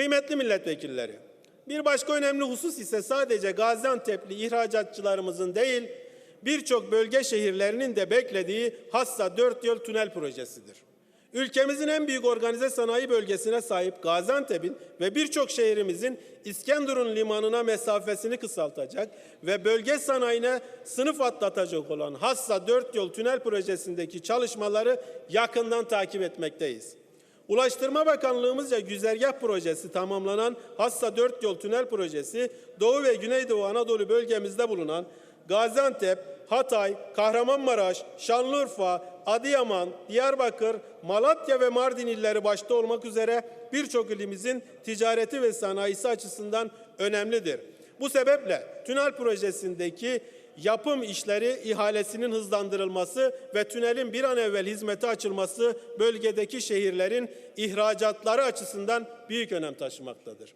Kıymetli milletvekilleri, bir başka önemli husus ise sadece Gaziantep'li ihracatçılarımızın değil, birçok bölge şehirlerinin de beklediği Hassa 4 yol tünel projesidir. Ülkemizin en büyük organize sanayi bölgesine sahip Gaziantep'in ve birçok şehrimizin İskenderun limanına mesafesini kısaltacak ve bölge sanayine sınıf atlatacak olan Hassa 4 yol tünel projesindeki çalışmaları yakından takip etmekteyiz. Ulaştırma Bakanlığımızca güzergah projesi tamamlanan Hassa 4 yol tünel projesi Doğu ve Güneydoğu Anadolu bölgemizde bulunan Gaziantep, Hatay, Kahramanmaraş, Şanlıurfa, Adıyaman, Diyarbakır, Malatya ve Mardin illeri başta olmak üzere birçok ilimizin ticareti ve sanayisi açısından önemlidir. Bu sebeple tünel projesindeki yapım işleri ihalesinin hızlandırılması ve tünelin bir an evvel hizmete açılması bölgedeki şehirlerin ihracatları açısından büyük önem taşımaktadır.